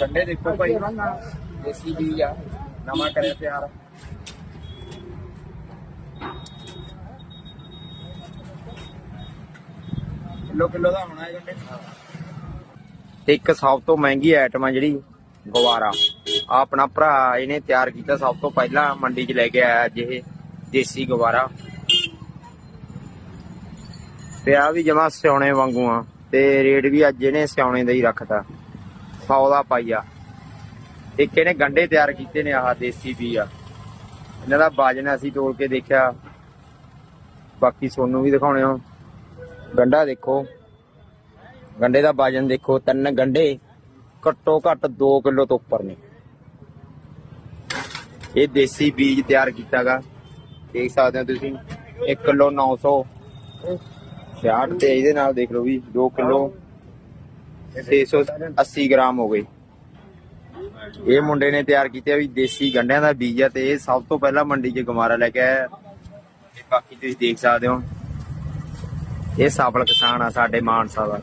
ਗੰਡੇ ਦੇਖੋ ਭਾਈ। ਦੇਸੀ ਬੀਜ ਆ। ਨਵਾਂ ਕਰਿਆ ਤਿਆਰ। ਕਿਲੋ ਕਿਲੋ ਦਾ ਹੋਣਾ ਹੈ ਗੰਡੇ ਇੱਕ ਸਭ ਤੋਂ ਮਹਿੰਗੀ ਆਈਟਮ ਆ ਜਿਹੜੀ ਗਵਾਰਾ ਆ ਆਪਣਾ ਭਰਾ ਇਹਨੇ ਤਿਆਰ ਕੀਤਾ ਸਭ ਤੋਂ ਪਹਿਲਾਂ ਮੰਡੀ 'ਚ ਲੈ ਕੇ ਆਇਆ ਅੱਜ ਇਹ ਦੇਸੀ ਗਵਾਰਾ ਤੇ ਆ ਵੀ ਜਮਾ ਸਿਉਣੇ ਵਾਂਗੂ ਆ। ਤੇ ਰੇਟ ਵੀ ਅੱਜ ਇਹਨੇ ਸਿਉਣੇ ਦਾ ਹੀ ਰੱਖਤਾ। 100 ਦਾ ਪਾਈਆ ਇੱਕ ਇਹਨੇ ਗੰਡੇ ਤਿਆਰ ਕੀਤੇ ਨੇ ਆਹ ਦੇਸੀ ਵੀ ਆ। ਇਹਨਾਂ ਦਾ ਵਜਨ ਅਸੀਂ ਤੋਲ ਕੇ ਦੇਖਿਆ। ਬਾਕੀ ਸੋਨੂੰ ਵੀ ਦਿਖਾਉਣੇ ਹੋ ਗੰਡਾ ਦੇਖੋ। ਗੰਡੇ ਦਾ ਵਜਨ ਦੇਖੋ। ਤਿੰਨ ਗੰਡੇ ਘੱਟੋ ਘੱਟ 2 ਕਿਲੋ ਤੋਂ ਉੱਪਰ ਨੇ। ਇਹ ਦੇਸੀ ਬੀਜ ਤਿਆਰ ਕੀਤਾਗਾ। ਦੇਖ ਸਕਦੇ ਹੋ ਤੁਸੀਂ। 1 ਕਿਲੋ 900 66 ਤੇ ਇਹਦੇ ਨਾਲ ਦੇਖ ਲਓ ਵੀ 2 ਕਿਲੋ। 680 ਗ੍ਰਾਮ ਹੋ ਗਏ। ਇਹ ਮੁੰਡੇ ਨੇ ਤਿਆਰ ਕੀਤਾ ਵੀ ਦੇਸੀ ਗੰਢਿਆਂ ਦਾ ਬੀਜ ਆ ਤੇ ਇਹ ਸਭ ਤੋਂ ਪਹਿਲਾਂ ਮੰਡੀ 'ਚ ਗਮਾਰਾ ਲੈ ਕੇ ਆਇਆ। ਤੇ ਬਾਕੀ ਤੁਸੀਂ ਦੇਖ ਸਕਦੇ ਹੋ। ਇਹ ਸਫਲ ਕਿਸਾਨ ਆ ਸਾਡੇ ਮਾਨਸਾ ਦਾ।